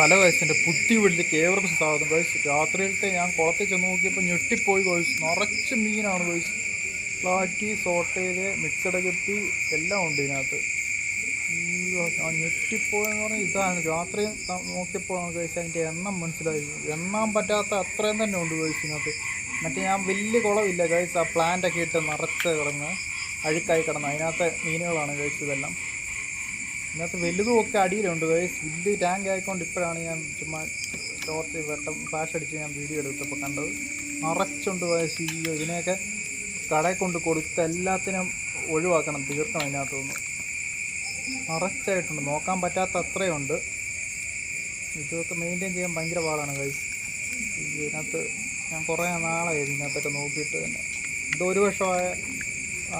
Hello guys എന്റെ പുത്തി വീട്ടിലേക്ക് ഏവർക്കും സ്വാഗതം രാത്രിയിലത്തെ ഞാൻ കുളത്തിൽ ചെന്ന് നോക്കിയപ്പോൾ ഞെട്ടിപ്പോയി ഗൈസ് നിറച്ച് മീനാണ് ഗൈസ് പ്ലാറ്റി സോട്ടേൽ മിക്സഡ് കെട്ടി എല്ലാം ഉണ്ട് ഇതിനകത്ത്. ഞാൻ ഞെട്ടിപ്പോയെന്ന് പറഞ്ഞാൽ ഇതാണ്. രാത്രി നോക്കിയപ്പോഴാണ് ഗൈസ് അതിന്റെ എണ്ണം മനസ്സിലായി. എണ്ണാൻ പറ്റാത്ത അത്രയും തന്നെ ഉണ്ട് ഗൈസ് ഇതിനകത്ത്. മറ്റേ ഞാൻ വലിയ കുളമില്ല. ഗൈസ് ആ പ്ലാന്റൊക്കെ ഇട്ട് നിറച്ച് കിടന്ന് അഴുക്കായി കിടന്ന്. അതിനകത്തെ മീനുകളാണ് ഇതെല്ലാം. ഇതിനകത്ത് വലുതും ഒക്കെ അടിയിലുണ്ട് വലിയ ടാങ്ക് ആയിക്കൊണ്ട് ഇപ്പോഴാണ് ഞാൻ ചുമ്മാ ടോർച്ച് വെട്ടം ഫ്ലാഷ് അടിച്ച് ഞാൻ വീഡിയോ എടുത്തപ്പോൾ കണ്ടത്. നിറച്ചുണ്ട് ഗൈസ് ഈ ഇതിനെയൊക്കെ കടയിൽ കൊണ്ട് കൊടുത്ത് എല്ലാത്തിനും ഒഴിവാക്കണം. തീർക്കണം അതിനകത്തുനിന്ന് നിറച്ചായിട്ടുണ്ട് നോക്കാൻ പറ്റാത്ത അത്രയുണ്ട്. ഇതൊക്കെ മെയിന്റെയിൻ ചെയ്യാൻ ഭയങ്കര പാടാണ് ഗൈസ് ഇതിനകത്ത് ഞാൻ കുറേ നാളായി ഇതിനകത്തൊക്കെ നോക്കിയിട്ട് തന്നെ. ഇത് ഒരു വർഷമായ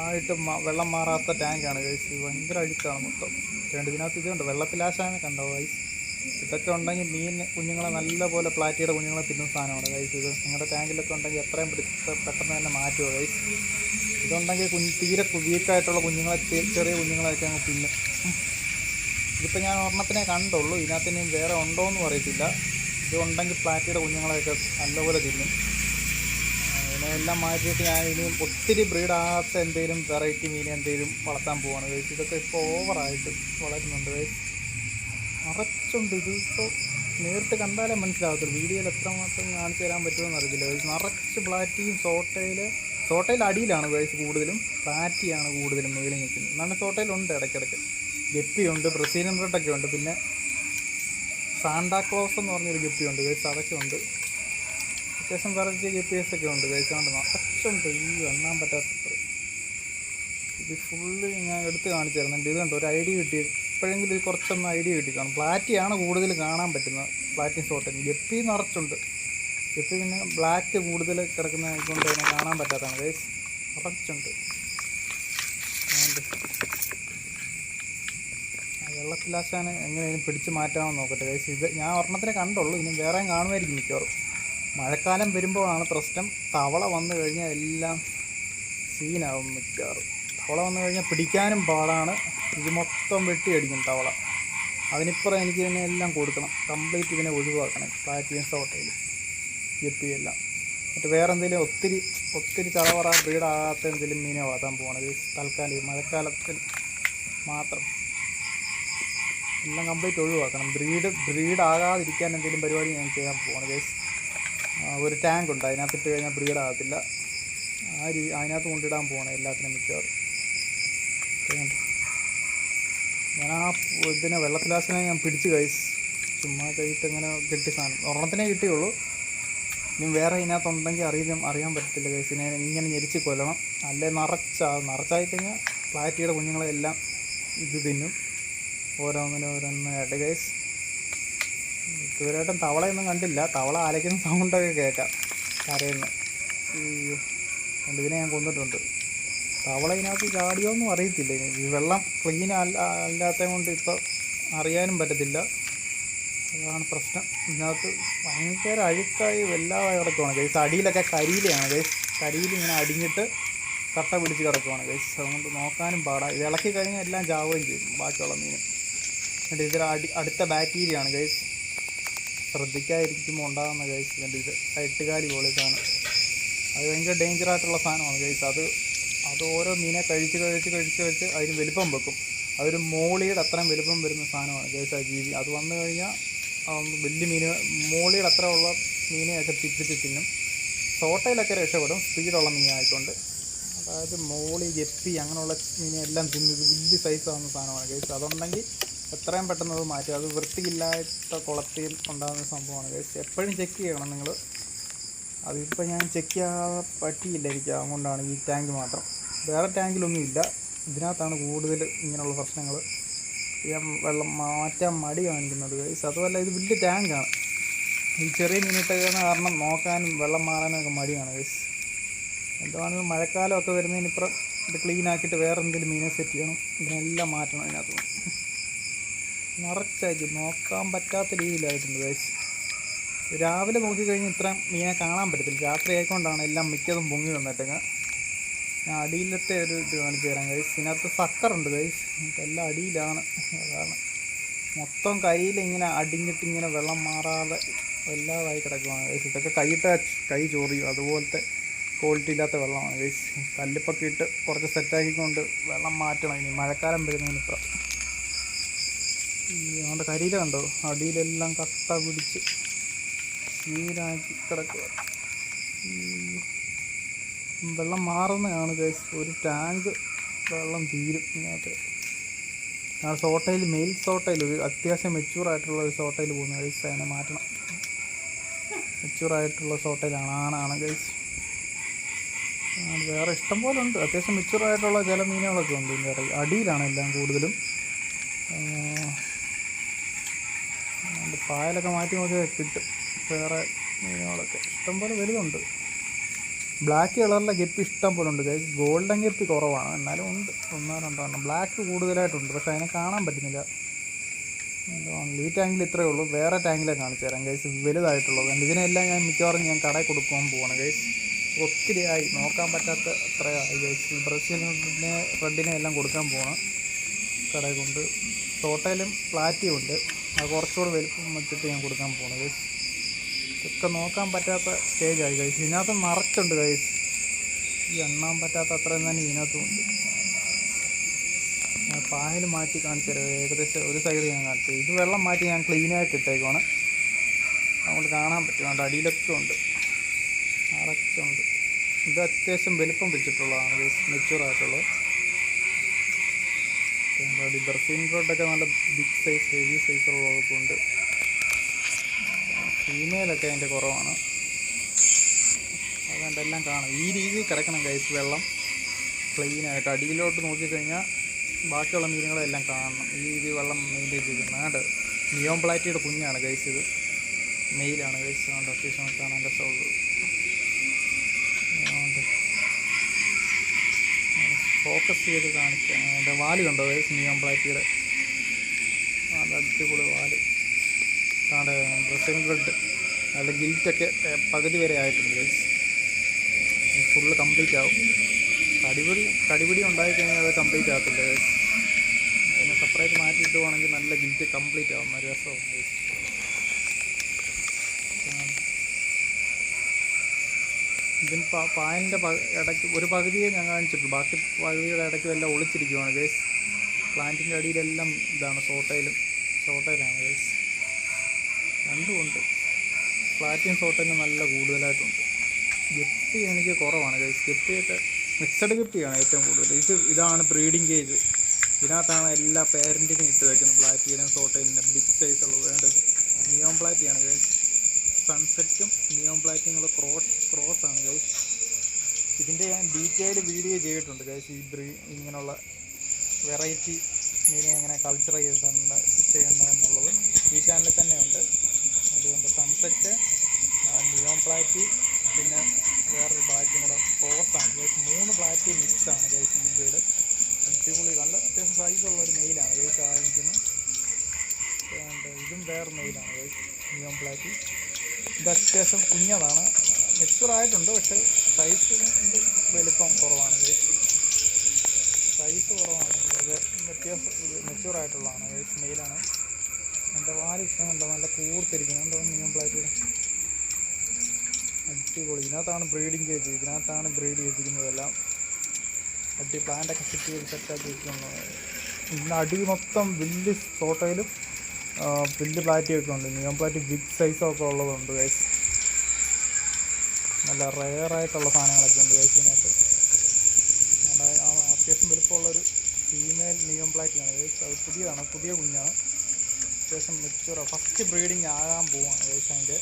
ആയിട്ട് വെള്ളം മാറാത്ത ടാങ്കാണ് ഗൈസ് ഭയങ്കര അഴുക്കാണ് മൊത്തം. രണ്ട് ഇതിനകത്ത് ഇതുണ്ട്. വെള്ളത്തിലാശാനെ കണ്ടോ ഗൈസ് ഇതൊക്കെ ഉണ്ടെങ്കിൽ മീൻ കുഞ്ഞുങ്ങളെ നല്ലപോലെ പ്ലാറ്റിയുടെ കുഞ്ഞുങ്ങളെ തിന്നുന്ന സാധനമാണ് ഗൈസ് ഇത്. നിങ്ങളുടെ ടാങ്കിലൊക്കെ ഉണ്ടെങ്കിൽ എത്രയും പിടിച്ച് പെട്ടെന്ന് തന്നെ മാറ്റുമോ ഗൈസ് ഇതുണ്ടെങ്കിൽ കുഞ്ഞ് തീരെ വീക്കായിട്ടുള്ള കുഞ്ഞുങ്ങളെ ചെറിയ കുഞ്ഞുങ്ങളെയൊക്കെ അങ്ങ് തിന്നും. ഇതിപ്പോൾ ഞാൻ ഒരെണ്ണത്തിനെ കണ്ടുള്ളൂ. ഇതിനകത്തിനും വേറെ ഉണ്ടോ എന്ന് അറിയത്തില്ല ഇതുണ്ടെങ്കിൽ പ്ലാറ്റിയുടെ കുഞ്ഞുങ്ങളെയൊക്കെ നല്ലപോലെ തിന്നും. അതിനെല്ലാം മാറ്റിയിട്ട് ഞാൻ ഇനിയും ഒത്തിരി ബ്രീഡാകാത്ത എന്തെങ്കിലും വെറൈറ്റി മീൻ എന്തെങ്കിലും വളർത്താൻ പോവാണ്. കഴിച്ച് ഇതൊക്കെ ഇപ്പോൾ ഓവറായിട്ട് വളരുന്നുണ്ട്. കഴിച്ച് നിറച്ചുണ്ട് ഇതിപ്പോൾ നേരിട്ട് കണ്ടാലേ മനസ്സിലാകത്തുള്ളൂ വീഡിയോയിൽ എത്രമാത്രം കാണിച്ചു തരാൻ പറ്റുമെന്ന് അറിയില്ല കഴിച്ച് നിറച്ച് പ്ലാറ്റിയും സോട്ടയിൽ സോട്ടയിൽ അടിയിലാണ് വേഴ്സ് കൂടുതലും. പ്ലാറ്റിയാണ് കൂടുതലും മേലിൽ നിൽക്കുന്നത്. എന്നാണ് സോട്ടയിലുണ്ട് ഇടയ്ക്കിടയ്ക്ക്. ഗപ്പിയുണ്ട് ബ്രസീലിയൻ റെഡൊക്കെ ഉണ്ട്. പിന്നെ സാന്താക്ലോസ് എന്ന് പറഞ്ഞൊരു ഗപ്പിയുണ്ട്. വേഴ്സ് അതൊക്കെ ഉണ്ട്. അത്യാവശ്യം വെറൈറ്റി ജി പി എസ് ഒക്കെ ഉണ്ട്. കഴിച്ചുകൊണ്ട് നിറച്ചുണ്ട് ഈ എണ്ണാൻ പറ്റാത്ത ഇത് ഫുള്ള് ഞാൻ എടുത്ത് കാണിച്ചു തരുന്നുണ്ട്. കണ്ടോ? ഒരു ഐഡിയ കിട്ടി. ഇപ്പോഴെങ്കിലും ഇത് കുറച്ചൊന്ന് ഐഡിയ കിട്ടി കാണും. പ്ലാറ്റിയാണ് കൂടുതൽ കാണാൻ പറ്റുന്നത് പ്ലാറ്റി ഷോട്ട് ഗപ്പി നിറച്ചുണ്ട്. ഗപ്പി പിന്നെ ബ്ലാക്ക് കൂടുതൽ കിടക്കുന്ന കൊണ്ട് അതിനെ കാണാൻ പറ്റാത്തതാണ്. ഗൈസ് നിറച്ചുണ്ട്. വെള്ളത്തിലാശാൻ എങ്ങനെയും പിടിച്ച് മാറ്റാമെന്ന് നോക്കട്ടെ. ഗൈസ് ഇത് ഞാൻ ഒരെണ്ണത്തിനെ കണ്ടുള്ളൂ. ഇനി വേറെയും കാണുമായിരിക്കും മിക്കവാറും. മഴക്കാലം വരുമ്പോഴാണ് പ്രശ്നം. തവള വന്നു കഴിഞ്ഞാൽ എല്ലാം സീനാവും മിക്കവാറും. തവള വന്നു കഴിഞ്ഞാൽ പിടിക്കാനും പാടാണ്. ഇത് മൊത്തം വെട്ടിയടിക്കും തവള. അതിനിപ്പുറം എനിക്ക് ഇതിനെ എല്ലാം കൊടുക്കണം. കംപ്ലീറ്റ് ഇതിനെ ഒഴിവാക്കണം. പ്ലാറ്റിയം സോട്ടയിൽ ഗപ്പി എല്ലാം എന്നിട്ട് വേറെ എന്തെങ്കിലും ഒത്തിരി ഒത്തിരി ചളവറ ബ്രീഡാകാത്ത എന്തെങ്കിലും മീനെ വളർത്താൻ പോകണം ഇത് തൽക്കാലം മഴക്കാലത്തിൽ മാത്രം. എല്ലാം കംപ്ലീറ്റ് ഒഴിവാക്കണം. ബ്രീഡ് ബ്രീഡാകാതിരിക്കാൻ എന്തെങ്കിലും പരിപാടി ഞാൻ ചെയ്യാൻ പോകണം ഗൈസ് ഒരു ടാങ്ക് ഉണ്ട്. അതിനകത്ത് ഇട്ട് കഴിഞ്ഞാൽ ബ്രീഡ് ആകത്തില്ല. ആ രീ അതിനകത്ത് കൊണ്ടിടാൻ പോകണം എല്ലാത്തിനും മിക്കവാറും. ഞാൻ ആ ഇതിനെ വെള്ളത്തിലാസിനെ ഞാൻ പിടിച്ച് കഴിച്ച് ചുമ്മാ കഴിയിട്ട് ഇങ്ങനെ കിട്ടി സാധനം. ഒരെണ്ണത്തിനെ കിട്ടിയുള്ളൂ. ഇനി വേറെ ഇതിനകത്തുണ്ടെങ്കിൽ അറിയാൻ അറിയാൻ പറ്റത്തില്ല കേസ് ഇതിനെ ഇങ്ങനെ ഞെരിച്ച് കൊല്ലണം. അല്ലെ നിറച്ചാ നിറച്ചായി കഴിഞ്ഞാൽ പ്ലാറ്റിയുടെ കുഞ്ഞുങ്ങളെല്ലാം ഇത് തിന്നും. ഓരോന്നിനും ഓരോന്നായിട്ട് കേസ് ഇതുവരെയായിട്ടും തവളയൊന്നും കണ്ടില്ല. തവള അലയ്ക്കുന്ന സൗണ്ടൊക്കെ കേൾക്കാം കരയുന്ന. അയ്യോ അതുകൊണ്ട് ഇതിനെ ഞാൻ കൊന്നിട്ടുണ്ട്. തവള ഇതിനകത്ത് ചാടിയോന്നും അറിയത്തില്ല. ഈ വെള്ളം ക്ലീൻ അല്ല അല്ലാത്തത് കൊണ്ട് ഇപ്പോൾ അറിയാനും പറ്റത്തില്ല. അതാണ് പ്രശ്നം. ഇതിനകത്ത് ഭയങ്കര അഴുക്കായി വല്ലാതെ കിടക്കുവാണ് ഗൈസ് അടിയിലൊക്കെ കരിയിലാണ് ഗൈസ് കരിയിൽ ഇങ്ങനെ അടിഞ്ഞിട്ട് കട്ട പിടിച്ച് കിടക്കുവാണ് ഗൈസ് അതുകൊണ്ട് നോക്കാനും പാടാം. ഇത് ഇളക്കി കഴിഞ്ഞാൽ എല്ലാം ചാവുകയും ചെയ്യും. ബാക്കിയുള്ള മീനും എന്നിട്ട് ഇതിൽ അടി അടുത്ത ബാക്ടീരിയ ആണ് ഗൈസ് ശ്രദ്ധിക്കാതിരിക്കുമ്പോൾ ഉണ്ടാകുന്ന ഗൈസ് ഇതിന്റെ ഇത് എട്ടുകാലി പോലെ സാധനം. അത് ഭയങ്കര ഡേഞ്ചർ ആയിട്ടുള്ള സാധനമാണ് ഗൈസ് അത് അത് ഓരോ മീനെ കഴിച്ച് കഴിച്ച് കഴിച്ച് കഴിച്ച് അതിന് വലിപ്പം വെക്കും. അതൊരു മോളിയുടെ അത്രയും വലിപ്പം വരുന്ന സാധനമാണ് ഗൈസ് ആ ജീവി. അത് വന്നു കഴിഞ്ഞാൽ വലിയ മീൻ മോളിയുടെ അത്ര ഉള്ള മീനെയൊക്കെ തിപ്പിച്ച് തിന്നും. സോട്ടയിലൊക്കെ രക്ഷപ്പെടും സ്പീഡുള്ള മീനായിക്കൊണ്ട് അതായത് മോളി ജെപ്പി അങ്ങനെയുള്ള മീനെല്ലാം എല്ലാം തിന്ന് ഇത് വലിയ സൈസ് ആവുന്ന സാധനമാണ് ഗൈസ് അതുണ്ടെങ്കിൽ എത്രയും പെട്ടെന്ന് അത് മാറ്റുക. അത് വൃത്തിയില്ലാത്ത കുളത്തിൽ ഉണ്ടാകുന്ന സംഭവമാണ്. എപ്പോഴും ചെക്ക് ചെയ്യണം നിങ്ങൾ അതിപ്പോൾ ഞാൻ ചെക്ക് ചെയ്യാതെ പറ്റിയില്ല എനിക്ക്. അതുകൊണ്ടാണ് ഈ ടാങ്ക് മാത്രം. വേറെ ടാങ്കിലൊന്നും ഇല്ല. ഇതിനകത്താണ് കൂടുതൽ ഇങ്ങനെയുള്ള പ്രശ്നങ്ങൾ. ഞാൻ വെള്ളം മാറ്റാൻ മടി കാണിക്കുന്നത് ഗൈസ് അതുമല്ല ഇത് വലിയ ടാങ്കാണ് ഈ ചെറിയ മീനിട്ടൊക്കെ കാരണം നോക്കാനും വെള്ളം മാറാനും ഒക്കെ മടിയാണ് ഗൈസ് എന്താണെങ്കിലും മഴക്കാലമൊക്കെ വരുന്നതിനിപ്പുറം ഇത് ക്ലീൻ ആക്കിയിട്ട് വേറെ എന്തെങ്കിലും മീനെ സെറ്റ് ചെയ്യണം. ഇതിനെല്ലാം മാറ്റണം അതിനകത്ത്. നിറച്ചാക്കി നോക്കാൻ പറ്റാത്ത രീതിയിലായിട്ടുണ്ട് ഗൈസ് രാവിലെ നോക്കിക്കഴിഞ്ഞാൽ ഇത്ര മീനെ കാണാൻ പറ്റത്തില്ല. രാത്രി ആയിക്കൊണ്ടാണ് എല്ലാം മിക്കതും പൊങ്ങി വന്നിട്ടങ്ങ് ഞാൻ അടിയിലത്തെ ഒരു ഇത് കാണിച്ചു തരാം ഗൈസ് ഇതിനകത്ത് സക്കറുണ്ട് ഗൈസ് എല്ലാം അടിയിലാണ്. അതാണ്. മൊത്തം കരിയിൽ ഇങ്ങനെ അടിഞ്ഞിട്ട് ഇങ്ങനെ വെള്ളം മാറാതെ എല്ലാതായി കിടക്കുവാണ് ഗൈസ് ഇതൊക്കെ കൈയിട്ട കൈ ചോറിയും. അതുപോലത്തെ ക്വാളിറ്റി ഇല്ലാത്ത വെള്ളമാണ് ഗൈസ് കല്ലിപ്പൊക്കെ ഇട്ട് കുറച്ച് സെറ്റാക്കിക്കൊണ്ട് വെള്ളം മാറ്റണം ഇനി. മഴക്കാലം വരുന്നതിനിപ്പം നമ്മുടെ കരിയില കണ്ടോ? അടിയിലെല്ലാം കട്ട പിടിച്ച് സീനാക്കി കിടക്കുക വെള്ളം മാറുന്നതാണ് ഗൈസ് ഒരു ടാങ്ക് വെള്ളം തീരും ഇതിനകത്ത്. ആ സോട്ടയിൽ മെയിൽ സോട്ടയിൽ ഒരു അത്യാവശ്യം മെച്ചൂർ ആയിട്ടുള്ള ഒരു സോട്ടയിൽ പോകുന്നു ഗൈസ് അതിനെ മാറ്റണം. മെച്യൂർ ആയിട്ടുള്ള സോട്ടയിലാണ് ആണാണ് ഗൈസ് വേറെ ഇഷ്ടം പോലെ ഉണ്ട്. അത്യാവശ്യം മെച്യൂർ ആയിട്ടുള്ള ചില മീനുകളൊക്കെ ഉണ്ട് ഇതിന്റെ അടിയിലാണ് എല്ലാം കൂടുതലും. പായലൊക്കെ മാറ്റി നോക്കിയാൽ കിട്ടും വേറെ മീനുകളൊക്കെ. ഇഷ്ടംപോലെ വലുതുണ്ട്. ബ്ലാക്ക് കളറിലെ ഗപ്പി ഇഷ്ടം പോലെ ഉണ്ട്. ഗോൾഡൻ ഗപ്പി കുറവാണ്. എന്നാലും ഉണ്ട്. ഒന്നോ രണ്ടോ എണ്ണം. ബ്ലാക്ക് കൂടുതലായിട്ടുണ്ട്. പക്ഷേ അതിനെ കാണാൻ പറ്റുന്നില്ല. ഈ ടാങ്കിൽ ഇത്രയേ ഉള്ളൂ. വേറെ ടാങ്കിലെ കാണിച്ചു തരാം. ഗൈസ് വലുതായിട്ടുള്ളത്. എന്റെ ഇതിനെല്ലാം ഞാൻ മിക്കവാറും ഞാൻ കടയിൽ കൊടുക്കാൻ പോവാണ്. ഗൈസ് ഒത്തിരി ആയി നോക്കാൻ പറ്റാത്ത അത്രയായി. ഗൈസ് ബ്രസീലിനെ റെഡിനെ എല്ലാം കൊടുക്കാൻ പോവാണ്. കടയിൽ കൊണ്ട്. ടോട്ടലും പ്ലാറ്റിയും ഉണ്ട് അത് കുറച്ചുകൂടെ വലുപ്പം വെച്ചിട്ട് ഞാൻ കൊടുക്കാൻ പോകണം ഗൈസ് ഇതൊക്കെ നോക്കാൻ പറ്റാത്ത സ്റ്റേജായി ഗൈസ് ഇതിനകത്ത് നിറച്ചുണ്ട് ഗൈസ് ഈ എണ്ണാൻ പറ്റാത്ത അത്രയും തന്നെ ഇതിനകത്തും ഉണ്ട്. ഞാൻ പായൽ മാറ്റി കാണിച്ചു തരാം ഏകദേശം ഒരു സൈഡ് ഞാൻ കാണിച്ചു ഇത് വെള്ളം മാറ്റി ഞാൻ ക്ലീനായിട്ട് ഇട്ടേക്കുവാണ്. അതുകൊണ്ട് കാണാൻ പറ്റും. അതുകൊണ്ട് അടിയിലൊക്കെ ഉണ്ട്. നിറച്ചുണ്ട്. ഇത് അത്യാവശ്യം വലുപ്പം വെച്ചിട്ടുള്ളതാണ് ഗൈസ് ആയിട്ടുള്ളത് അടി ബർഫീൻ ബ്രോഡൊക്കെ നല്ല ബിഗ് സൈസ് ഹെവി സൈസുള്ളതൊക്കെ ഉണ്ട്. ഫീമെയിലൊക്കെ അതിന്റെ കുറവാണ്. അതുകൊണ്ട് എല്ലാം കാണാം. ഈ രീതിയിൽ കിടക്കണം കൈസ് വെള്ളം ക്ലീനായിട്ട് അടിയിലോട്ട് നോക്കിക്കഴിഞ്ഞാൽ ബാക്കിയുള്ള മീനുകളെല്ലാം കാണണം. ഈ രീതിയിൽ വെള്ളം മെയിന്റെയിൻ ചെയ്തിരുന്നത് അതുകൊണ്ട് നിയോം പ്ലാറ്റിയുടെ കുഞ്ഞാണ് കൈസ് ഇത്. മെയിലാണ് കൈസ് അതുകൊണ്ട് അത്യാവശ്യം കാണാൻ രസമുള്ളൂ അതുകൊണ്ട് ഫോക്കസ് ചെയ്ത് കാണിക്കാം അതിന്റെ വാൽ കണ്ടോ? ഗൈസ് സിനിമ ബ്ലാക്കിയുടെ നല്ല അടിപൊളി വാൽ. ആണ് ഡ്രസ്സിങ് റെഡ് അതിന്റെ ഗിൽറ്റൊക്കെ പകുതി വരെ ആയിട്ടുണ്ട് ഗൈസ് ഫുള്ള് കംപ്ലീറ്റ് ആവും. കടിപിടി കടിപിടി ഉണ്ടായി കഴിഞ്ഞാൽ അത് കംപ്ലീറ്റ് ആകത്തില്ല ഗൈസ് അതിനെ സെപ്പറേറ്റ് മാറ്റി ഇടുവാണെങ്കിൽ നല്ല ഗിൽറ്റ് കംപ്ലീറ്റ് ആവും നല്ല രസമാവും ഗൈസ് ഇതിന് പായലിന്റെ ഇടയ്ക്ക് ഒരു പകുതിയെ ഞാൻ കാണിച്ചിട്ടുള്ളൂ. ബാക്കി പകുതിയുടെ ഇടയ്ക്കും എല്ലാം ഒളിച്ചിരിക്കുവാണ് ഗൈസ് പ്ലാന്റിന്റെ അടിയിലെല്ലാം ഇതാണ് സോട്ടയിലും. സോട്ടയിലാണ് ഗൈസ് രണ്ടുമുണ്ട് ഫ്ലാറ്റും സോട്ടയിലും നല്ല കൂടുതലായിട്ടുണ്ട്. ഗപ്പി എനിക്ക് കുറവാണ് ഗൈസ് ഗപ്പിയൊക്കെ മിക്സഡ് ഗപ്പിയാണ് ഏറ്റവും കൂടുതൽ. ഇത് ഇതാണ് ബ്രീഡിങ് കേജ് ഇതിനകത്താണ് എല്ലാ പേരന്റിനും ഇട്ട് വയ്ക്കുന്നത് പ്ലാറ്റിനും സോട്ടയിലും ബിഗ് സൈസ് ഉള്ളത്. വേണ്ടത് നിയോൺ പ്ലാറ്റിയാണ് ഗൈസ് സൺസെറ്റും നിയോം പ്ലാറ്റിയും കൂടെ ക്രോസ് ക്രോസ് ആണ് ഗൈസ് ഇതിന്റെ ഞാൻ ഡീറ്റെയിൽ വീഡിയോ ചെയ്തിട്ടുണ്ട് ഗൈസ് ഈ ബ്രീ ഇങ്ങനെയുള്ള വെറൈറ്റി മീനെ എങ്ങനെ കൾച്ചർ ചെയ്തിട്ടുണ്ട് ചെയ്യുന്നതെന്നുള്ളത് ഈ ചാനലിൽ തന്നെ ഉണ്ട്. അതുകൊണ്ട് സൺസെറ്റ് നിയോം പ്ലാറ്റി പിന്നെ വേറൊരു പ്ലാറ്റും കൂടെ ആണ് ഗൈസ് മൂന്ന് പ്ലാറ്റി മിക്സാണ് ഗൈസ് ബ്രീഡ്. അടിപൊളി നല്ല അത്യാവശ്യം സൈസുള്ള ഒരു മെയിലാണ് ഗൈസ് ആയിരിക്കുന്നത് ഇതും വേറെ മെയിലാണ് ഗൈസ് നിയോം പ്ലാറ്റി ഇത് അത്യാവശ്യം കുഞ്ഞതാണ്. മെച്ചുറായിട്ടുണ്ട് പക്ഷേ സൈസ് വലിപ്പം കുറവാണ്. സൈസ് കുറവാണ്. അത് വ്യത്യാസം മെച്ചുറായിട്ടുള്ളതാണ് ആയിട്ടുള്ളതാണ്. സ്മെയിലാണ് മെയിലാണ് എന്റെ വാൽ ഇഷ്ടമുണ്ടോ നല്ല നിയം പ്ലാറ്റിയുടെ അടിപൊളി. ഇതിനകത്താണ് ബ്രീഡിങ് കേജ് ഇതിനകത്താണ് ബ്രീഡ് ചെയ്തിരിക്കുന്നതെല്ലാം. അടി പ്ലാന്റൊക്കെ സെറ്റ് ചെയ്ത് സെറ്റാക്കി വെക്കുന്നത് ഇന്ന് അടി മൊത്തം വലിയ ഫോട്ടോയിലും വലിയ പ്ലാറ്റിയൊക്കെ ഉണ്ട്. നിയോൺ പ്ലാറ്റി ബിഗ് സൈസൊക്കെ ഉള്ളതുണ്ട് ഗൈസ് നല്ല റെയറായിട്ടുള്ള സാധനങ്ങളൊക്കെ ഉണ്ട് ഗൈസ് ഇതിനകത്ത്. അത്യാവശ്യം വലുപ്പമുള്ളൊരു ഫീമെയിൽ നിയോൺ പ്ലാറ്റിയാണ് ഗൈസ് അത് പുതിയതാണ് പുതിയ കുഞ്ഞാണ്. അത്യാവശ്യം മെച്ചൂർ ഫസ്റ്റ് ബ്രീഡിങ് ആകാൻ പോവാണ് ഗൈസ് അതിന്റെ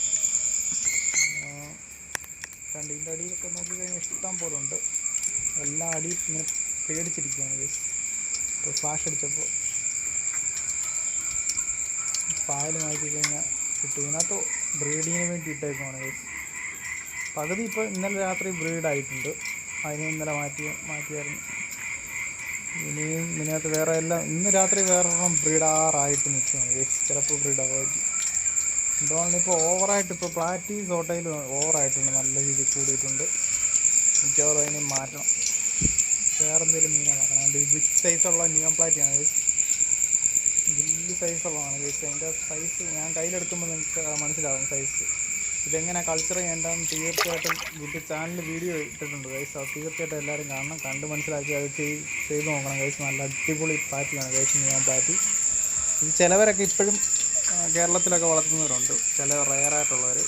കണ്ടിന്റെ അടിയിലൊക്കെ നോക്കിക്കഴിഞ്ഞാൽ ഇഷ്ടം പോലെ ഉണ്ട് എല്ലാ അടിയും ഇങ്ങനെ പേടിച്ചിരിക്കുകയാണ് ഗൈസ് ഇപ്പോൾ ഫ്ലാഷ് അടിച്ചപ്പോൾ പായൽ മാറ്റി കഴിഞ്ഞാൽ കിട്ടും. ഇതിനകത്ത് ബ്രീഡിങ്ങിന് വേണ്ടി ഇട്ടേക്കുവാണ് ഗൈസ് പകുതി ഇപ്പോൾ ഇന്നലെ രാത്രി ബ്രീഡായിട്ടുണ്ട് അതിനെ ഇന്നലെ മാറ്റി മാറ്റിയായിരുന്നു. ഇനിയും ഇതിനകത്ത് വേറെ എല്ലാം ഇന്ന് രാത്രി വേറൊരെണ്ണം ബ്രീഡാറായിട്ട് നിൽക്കുകയാണ് ഗൈസ് ചിലപ്പോൾ ബ്രീഡാവായിരിക്കും എന്തുകൊണ്ടാണ് ഇപ്പോൾ ഓവറായിട്ട് ഇപ്പോൾ പ്ലാറ്റി സോട്ടയിൽ ഓവറായിട്ടുണ്ട് നല്ല രീതിയിൽ കൂടിയിട്ടുണ്ട്. മിക്കവാറും അതിനെ മാറ്റണം. വേറെ മീനാണ് മീനെ നോക്കണം അതിന്റെ ബിഗ് സൈസുള്ള നിയം പ്ലാറ്റിയാണ് ഗൈസ് വലിയ സൈസുള്ളതാണ് ഗൈസ് അതിന്റെ സൈസ് ഞാൻ കയ്യിലെടുക്കുമ്പോൾ നിങ്ങൾക്ക് മനസ്സിലാവും സൈസ് ഇതെങ്ങനെ കൾച്ചർ ചെയ്യേണ്ടതെന്ന് തീർച്ചയായിട്ടും ഇതിന്റെ ചാനൽ വീഡിയോ ഇട്ടിട്ടുണ്ട് ഗൈസ് അത് തീർച്ചയായിട്ടും എല്ലാവരും കാണണം. കണ്ട് മനസ്സിലാക്കി അത് ചെയ്ത് നോക്കണം ഗൈസ് നല്ല അടിപൊളി പാറ്റിയാണ് ഗൈസ് ഞാൻ പാറ്റി ഇത് ചിലവരൊക്കെ ഇപ്പോഴും കേരളത്തിലൊക്കെ വളർത്തുന്നവരുണ്ട്. ചില റയറായിട്ടുള്ളവർ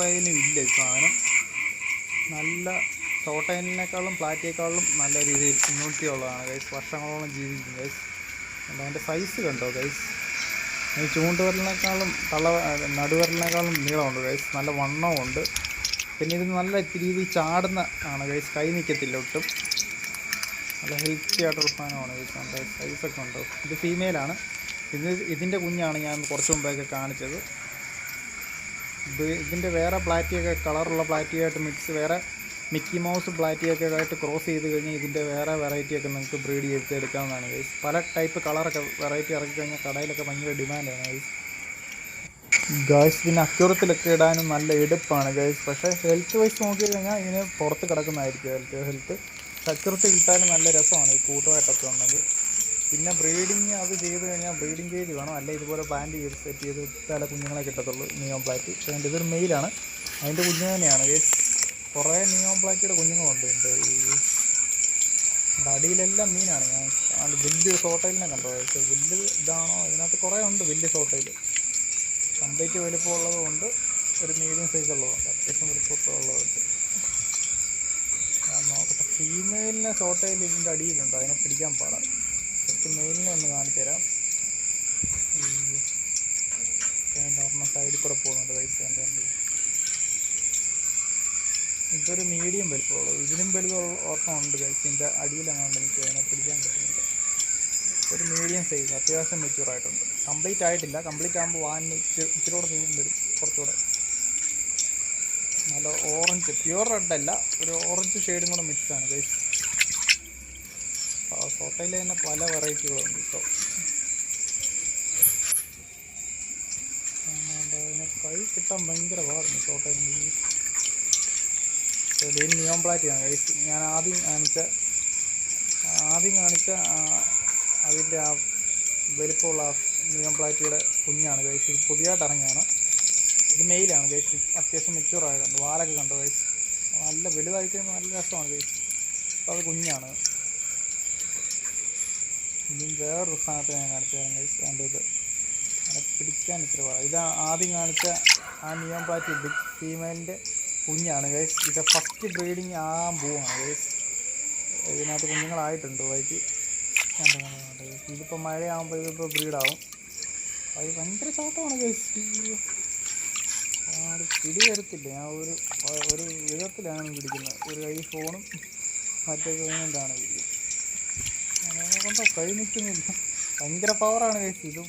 കയ്യിലും ഇല്ല ഈ സാധനം. നല്ല തോട്ടയിനേക്കാളും പ്ലാറ്റിയേക്കാളും നല്ല രീതിയിൽ ഇമ്മ്യൂണിറ്റി ഉള്ളതാണ് ഗൈസ് വർഷങ്ങളോളം ജീവിക്കും ഗൈസ് അല്ല അതിന്റെ സൈസ് കണ്ടോ ഗൈസ് ഈ ചൂണ്ടുവരലിനേക്കാളും തള്ള നടുവരലിനേക്കാളും നീളമുണ്ട് ഗൈസ് നല്ല വണ്ണമുണ്ട് പിന്നെ ഇത് നല്ല രീതിയിൽ ചാടുന്ന ആണ് ഗൈസ് കൈ നിൽക്കത്തില്ല ഒട്ടും. നല്ല ഹെൽത്തി ആയിട്ടുള്ള സാധനമാണ് ഗൈസ് നല്ല സൈസൊക്കെ ഉണ്ടോ ഇത് ഫീമെയിലാണ് ഇത് ഇതിന്റെ കുഞ്ഞാണ് ഞാൻ കുറച്ച് മുമ്പേക്ക് കാണിച്ചത്. ഇത് ഇതിന്റെ വേറെ പ്ലാറ്റിയൊക്കെ കളറുള്ള പ്ലാറ്റിയായിട്ട് മിക്സ് വേറെ മിക്കി മൗസ് ബ്ലാറ്റിയൊക്കെ ആയിട്ട് ക്രോസ് ചെയ്ത് കഴിഞ്ഞാൽ ഇതിന്റെ വേറെ വെറൈറ്റിയൊക്കെ നിങ്ങൾക്ക് ബ്രീഡ് ചെയ്ത് എടുക്കാവുന്നതാണ് ഗൈസ് പല ടൈപ്പ് കളറൊക്കെ വെറൈറ്റി ഇറക്കി കഴിഞ്ഞാൽ കടയിലൊക്കെ ഭയങ്കര ഡിമാൻഡാണ് ഗൈസ് ഗൈസ് പിന്നെ അക്യൂറത്തിലൊക്കെ ഇടാനും നല്ല എടുപ്പാണ് ഗൈസ് പക്ഷേ ഹെൽത്ത് വൈസ് നോക്കി കഴിഞ്ഞാൽ ഇതിന് പുറത്ത് കിടക്കുന്നതായിരിക്കും ഹെൽത്ത് ഹെൽത്ത് അക്യൂറത്തിൽ ഇട്ടാലും നല്ല രസമാണ് ഈ കൂട്ടമായിട്ടൊക്കെ ഉണ്ടെങ്കിൽ. പിന്നെ ബ്രീഡിങ് അത് ചെയ്ത് കഴിഞ്ഞാൽ ബ്രീഡിങ് കേജ് വേണം. അല്ല ഇതുപോലെ ബാൻഡ് ചെയ്ത് സെറ്റ് ചെയ്ത് ഇട്ടാലേ കുഞ്ഞുങ്ങളെ കിട്ടത്തുള്ളൂ. നിയോം പ്ലാറ്റ് പക്ഷേ അതിന്റെ ഇതൊരു മെയിലാണ് അതിന്റെ കുഞ്ഞു തന്നെയാണ് ഗൈസ് കുറേ നിയോൺ പ്ലാറ്റിയുടെ കുഞ്ഞുങ്ങളുണ്ട്. എന്റെ ഈ അടിയിലെല്ലാം മീനാണ്. ഞാൻ അത് വലിയൊരു സോട്ടയിലിനെ കണ്ടോ പക്ഷേ വലിയ ഇതാണോ? ഇതിനകത്ത് കുറേ ഉണ്ട് വലിയ സോട്ടയിൽ കംപ്ലീറ്റ് വലിപ്പമുള്ളതും ഉണ്ട് ഒരു മീഡിയം സൈസ് അത്യാവശ്യം വലിപ്പമൊക്കെ ഉള്ളതുണ്ട് ഞാൻ നോക്കട്ടെ. ഫീമെയിലിനെ സോട്ടയിൽ ഇതിന്റെ അടിയിലുണ്ട്. അതിനെ പിടിക്കാൻ പാടാണ് ശരിക്കും മെയിലിനെ ഒന്ന് കാണിച്ചു തരാം. ഈ അതിന്റെ ഒരെണ്ണം സൈഡിൽ കൂടെ പോകുന്നുണ്ട്. പൈസ എന്റെ ഇതൊരു മീഡിയം വലിപ്പമുള്ളൂ. ഇതിലും വലുതുള്ള ഓർമ്മ ഉണ്ട് കഴിച്ചിന്റെ അടിയിലെങ്ങാണ്ട് എനിക്ക് അതിനെ പിടിക്കാൻ പറ്റുന്നില്ല. ഒരു മീഡിയം സൈസ് അത്യാവശ്യം മെച്യൂർ ആയിട്ടുണ്ട്. കംപ്ലീറ്റ് ആയിട്ടില്ല. കംപ്ലീറ്റ് ആകുമ്പോൾ വാനിന് ഇച്ചിരി കൂടെ നീളം വരും കുറച്ചുകൂടെ. നല്ല ഓറഞ്ച് പ്യുവർ റെഡ് അല്ല. ഒരു ഓറഞ്ച് ഷെയ്ഡും കൂടെ മിക്സ് ആണ് ഗൈസ് സോട്ടയിൽ തന്നെ പല വെറൈറ്റികളുണ്ട് ഇപ്പോൾ അതിനെ കൈ കിട്ടാൻ ഭയങ്കര പാടുണ്ട് സോട്ടയിൽ ഡെയിൻ നിയോൺ പ്ലാറ്റിയാണ് ഗൈസ് ഞാൻ ആദ്യം കാണിച്ച ആദ്യം കാണിച്ച അതിന്റെ ആ വലിപ്പമുള്ള നിയോൺ പ്ലാറ്റിയുടെ കുഞ്ഞാണ് ഗൈസ് ഇത് പുതിയതായിട്ട് ഇറങ്ങിയാണ്. ഇത് മെയിലാണ് ഗൈസ് അത്യാവശ്യം മെച്യൂർ ആയിട്ടുണ്ട് വാലൊക്കെ കണ്ടു ഗൈസ് നല്ല വലുതായി കഴിയുമ്പോൾ നല്ല രസമാണ് ഗൈസ് അപ്പോൾ അത് കുഞ്ഞാണ്. ഇനിയും വേറൊരു സ്ഥാനത്ത് ഞാൻ കാണിച്ചു തരാം ഗൈസ് അതിനെ പിടിക്കാൻ ഇത്തിരി പാടാണ് ഇത് ആദ്യം കാണിച്ച ആ നിയോൺ പ്ലാറ്റി ബിഗ് ഫീമെയിലിന്റെ കുഞ്ഞാണ് ഗൈസ് ഇത് ഫസ്റ്റ് ബ്രീഡിങ് ആകാൻ പോവാണ് ഗൈസ് ഇതിനകത്ത് കുഞ്ഞുങ്ങളായിട്ടുണ്ട് വൈകി ഇതിപ്പോൾ മഴയാകുമ്പോൾ ഇതിപ്പോൾ ബ്രീഡാവും. അത് ഭയങ്കര ചാട്ടമാണ് ഗൈസ് അത് പിടി വരത്തില്ല. ഞാൻ ഒരു ഒരു വിധത്തിലാണ് പിടിക്കുന്നത്. ഒരു കൈ ഫോണും മറ്റേ കൊണ്ടാണ് പിടിക്കുന്നത്. കൊണ്ടോ കൈ നിൽക്കുന്നില്ല. ഭയങ്കര പവറാണ് ഗൈസ് ഇതും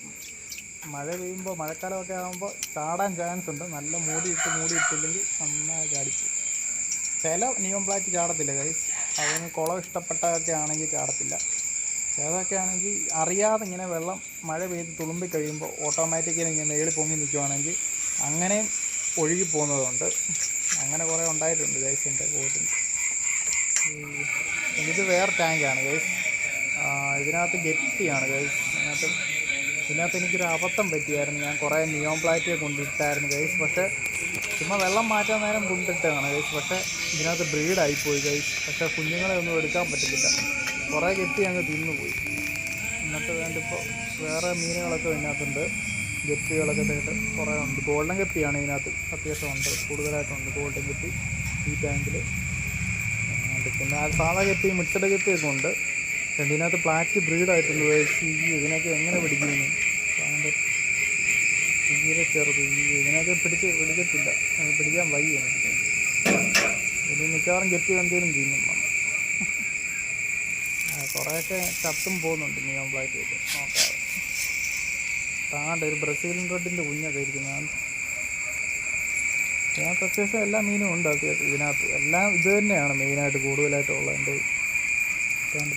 മഴ പെയ്യുമ്പോൾ മഴക്കാലമൊക്കെ ആകുമ്പോൾ ചാടാൻ ചാൻസ് ഉണ്ട്. നല്ല മൂടിയിട്ട് മൂടിയിട്ടില്ലെങ്കിൽ നന്നായി ചാടിച്ചു. ചില നിയോം ബ്ലാക്ക് ചാടത്തില്ല കൈസ് അതിന് കുളം ഇഷ്ടപ്പെട്ടതൊക്കെ ആണെങ്കിൽ ചാടത്തില്ല. ചിലതൊക്കെ ആണെങ്കിൽ അറിയാതെ ഇങ്ങനെ വെള്ളം മഴ പെയ്ത് തുളുമ്പി കഴിയുമ്പോൾ ഓട്ടോമാറ്റിക്കലി ഇങ്ങനെ മേളിൽ പൊങ്ങി നിൽക്കുവാണെങ്കിൽ അങ്ങനെ ഒഴുകി പോകുന്നതുണ്ട്. അങ്ങനെ കുറേ ഉണ്ടായിട്ടുണ്ട് ഗൈസ് എന്റെ ഇത് വേറെ ടാങ്കാണ് ഗൈസ് ഇതിനകത്ത് ഗപ്പിയാണ് ഗൈസ് ഇതിനകത്ത് ഇതിനകത്ത് എനിക്കൊരു അബദ്ധം പറ്റിയായിരുന്നു. ഞാൻ കുറേ നിയോൺ പ്ലാറ്റിയെ കൊണ്ടിട്ടായിരുന്നു ഗൈസ് പക്ഷേ ചുമ്മാ വെള്ളം മാറ്റാൻ നേരം കൊണ്ടിട്ടതാണ് ഗൈസ് പക്ഷേ ഇതിനകത്ത് ബ്രീഡായിപ്പോയി ഗൈസ് പക്ഷേ കുഞ്ഞുങ്ങളെ ഒന്നും എടുക്കാൻ പറ്റില്ല. കുറേ കെട്ടി അങ്ങ് തിന്നുപോയി. എന്നിട്ട് വേണ്ടിപ്പോൾ വേറെ മീനുകളൊക്കെ ഇതിനകത്തുണ്ട്. ഗപ്പികളൊക്കെ തേട്ട് കുറേ ഉണ്ട്. ഗോൾഡൻ ഗപ്പിയാണ് ഇതിനകത്ത്. അത്യാവശ്യം ഉണ്ട്. കൂടുതലായിട്ടുണ്ട് ഗോൾഡൻ ഗപ്പി ഈ ടാങ്കിൽ പിന്നെ സാധാ ഗപ്പി മിക്സഡ് ഗപ്പിയൊക്കെ ഉണ്ട്. ഇതിനകത്ത് പ്ലാറ്റ് ബ്രീഡായിട്ടുണ്ട് ഈ ഇതിനൊക്കെ എങ്ങനെ പിടിക്കുന്നു തീരെ ചെറുത്. ഇതിനൊക്കെ പിടിച്ച് പിടിക്കത്തില്ല. പിടിക്കാൻ വയ്യ ഇത് മിക്കവാറും കെട്ടി എന്തെങ്കിലും തിന്നും. കുറേയൊക്കെ ചത്തും പോകുന്നുണ്ട് നിയോൺ പ്ലാറ്റ് ചെയ്ത്. നോക്കാം. താണ്ട് ഒരു ബ്രസീലിയൻ റെഡിന്റെ കുഞ്ഞൊക്കെ ഇരിക്കുന്നതാണ് ഞാൻ അത്യാവശ്യം എല്ലാ മീനും ഉണ്ട് അത്യാവശ്യം ഇതിനകത്ത്. എല്ലാം ഇത് തന്നെയാണ് മെയിനായിട്ട് കൂടുതലായിട്ടുള്ളത് എന്റെ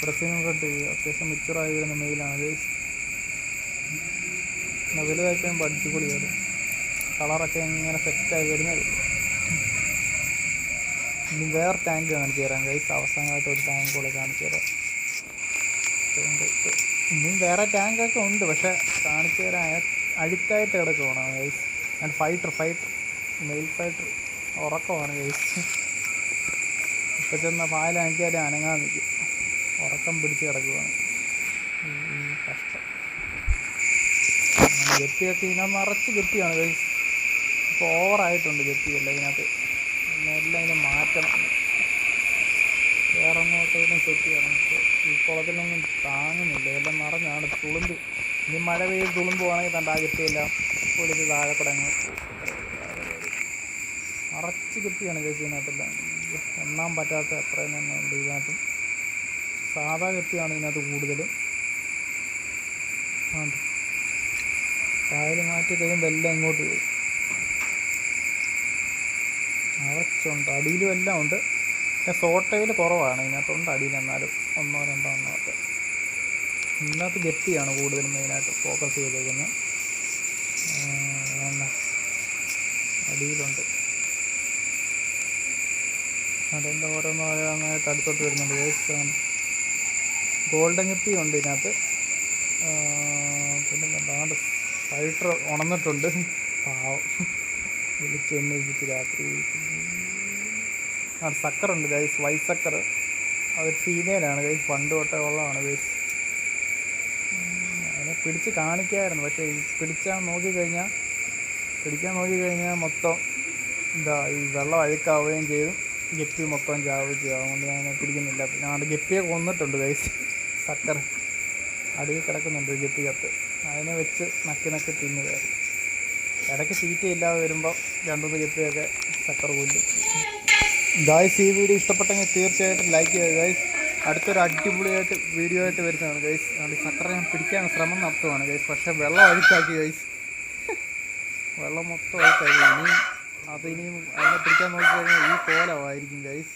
ബ്രസീലിയൻ റെഡ് അത്യാവശ്യം മിച്ചറായി വരുന്ന മെയിലാണ് ഗൈസ് എന്നാൽ വലുതായി കഴിയുമ്പോൾ അടിച്ചുപൊളി വരും കളറൊക്കെ ഇങ്ങനെ സെറ്റായി വരുന്നത്. ഇനി വേറെ ടാങ്ക് കാണിച്ചു തരാം ഗൈസ് അവസാനമായിട്ട് ഒരു ടാങ്ക് കൂടെ കാണിച്ചു തരാം. ഇനിയും വേറെ ടാങ്കൊക്കെ ഉണ്ട് പക്ഷേ കാണിച്ചു തരാൻ അഴുക്കായിട്ട് കിടക്കുവാണ് guys and fighter fighter male fighter ഉറക്കമാണ് guys ഇപ്പം ചെന്ന പാലാക്കിയാലും അനങ്ങാൻ നിൽക്കും. ഉറക്കം പിടിച്ച് കിടക്കുവാണ്. ഈ കഷ്ടം. ഗപ്പിയൊക്കെ ഇതിനകത്ത് നിറച്ച് ഗപ്പിയാണ്. ഗൈസ് ഇപ്പോൾ ഓവറായിട്ടുണ്ട് ഗപ്പിയല്ല ഇതിനകത്ത്. എല്ലാം ഇതിനെ മാറ്റണം. വേറെ അങ്ങോട്ടേലും സെറ്റ് ചെയ്യണം. ഈ കുളത്തിലൊന്നും താങ്ങുന്നില്ല. എല്ലാം നിറഞ്ഞാണ് തുളുമ്പ്. ഇനി മഴ പെയ്ത് തുളുമ്പുവാണെങ്കിൽ തന്റെ ഗപ്പിയെല്ലാം പൊളിച്ച് താഴെ കൂടെ അങ്ങ് നിറച്ച് കിട്ടിയാണ് ഗൈസ് ഇതിനകത്തെല്ലാം. എണ്ണാൻ പറ്റാത്ത അത്രയും തന്നെ ഉണ്ട് ഇതിനകത്തും. സാധാ ഗപ്പിയാണ് ഇതിനകത്ത് കൂടുതലും. ആണ് കായൽ മാറ്റി കഴിയുമ്പോൾ എല്ലാം ഇങ്ങോട്ട് വരും നിറച്ചുണ്ട് അടിയിലും എല്ലാം ഉണ്ട്. പിന്നെ സോട്ടയിൽ കുറവാണ് ഇതിനകത്തുണ്ട് അടിയിൽ എന്നാലും ഒന്നോ രണ്ടോ ഒന്നോ ഒക്കെ. ഇതിനകത്ത് ഗപ്പിയാണ് കൂടുതലും മെയിനായിട്ട് ഫോക്കസ് ചെയ്തേക്കുന്നത് അടിയിലുണ്ട്. അതിന്റെ ഓരോന്നോ ഓരോന്നായിട്ട് അടുത്തോട്ട് വരുന്നുണ്ട്. വേസ്റ്റ് ഗോൾഡൻ ഗപ്പി ഉണ്ട് ഇതിനകത്ത്. ആ, പിന്നെ കണ്ടാണ്ട് ഫൈറ്റർ ഉണന്നിട്ടുണ്ട്. പാവം. വിളിച്ച് എണ്ണിപ്പിച്ച് രാത്രി. ആ സക്കറുണ്ട് ഗൈസ് വൈറ്റ് സക്കർ. അതൊരു ഫീമെയിലാണ് ഗൈസ് പണ്ട് തൊട്ടേ ഉള്ളതാണ് ഗൈസ്. അതിനെ പിടിച്ച് കാണിക്കായിരുന്നു പക്ഷേ പിടിച്ചാൽ നോക്കിക്കഴിഞ്ഞാൽ പിടിക്കാൻ നോക്കിക്കഴിഞ്ഞാൽ മൊത്തം എന്താ ഈ വെള്ളം അഴുക്കാവുകയും ചെയ്തു. ഗപ്പി മൊത്തം ചാവുകയും ചെയ്യും അതുകൊണ്ട് ഞാൻ പിടിക്കുന്നില്ല. പിന്നെ അവിടെ ഗപ്പിയെ കൊന്നിട്ടുണ്ട് ഗൈസ്. സക്കർ അടിയിൽ കിടക്കുന്നുണ്ട് ഗത്തികത്ത് അതിനെ വെച്ച് നക്കി നക്കി തിന്നുകയായിരുന്നു ഇടയ്ക്ക് സീറ്റ് ഇല്ലാതെ വരുമ്പോൾ രണ്ടുമൂന്ന് ഗത്തിയൊക്കെ സക്കർ കൊല്ലും ഗായ്സ് ഈ വീഡിയോ ഇഷ്ടപ്പെട്ടെങ്കിൽ തീർച്ചയായിട്ടും ലൈക്ക് ചെയ്യുക ഗൈസ് അടുത്തൊരു അടിപൊളിയായിട്ട് വീഡിയോ ആയിട്ട് വരുന്നതാണ് ഗൈസ് ഈ സക്കറെ ഞാൻ പിടിക്കാൻ ശ്രമം നടത്തുവാണ് ഗൈസ് പക്ഷേ വെള്ളം അഴുക്കാക്കി ഗൈസ് വെള്ളം മൊത്തം അഴുക്കാക്കി ഇനിയും അത് ഇനിയും അതിനെ പിടിക്കാൻ നോക്കി കഴിഞ്ഞാൽ ഈ കോലമായിരിക്കും ഗൈസ്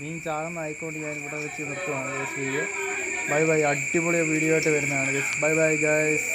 മീൻ ചാകുന്ന ആയിക്കൊണ്ട് ഞാൻ ഇവിടെ വെച്ച് നിർത്തുവാണ് ഗൈസ് വീഡിയോ ബൈ ബൈ അടിപൊളി വീഡിയോ ആയിട്ട് വരുന്നതാണ് ഗൈസ് ബൈ ബൈ ഗൈസ്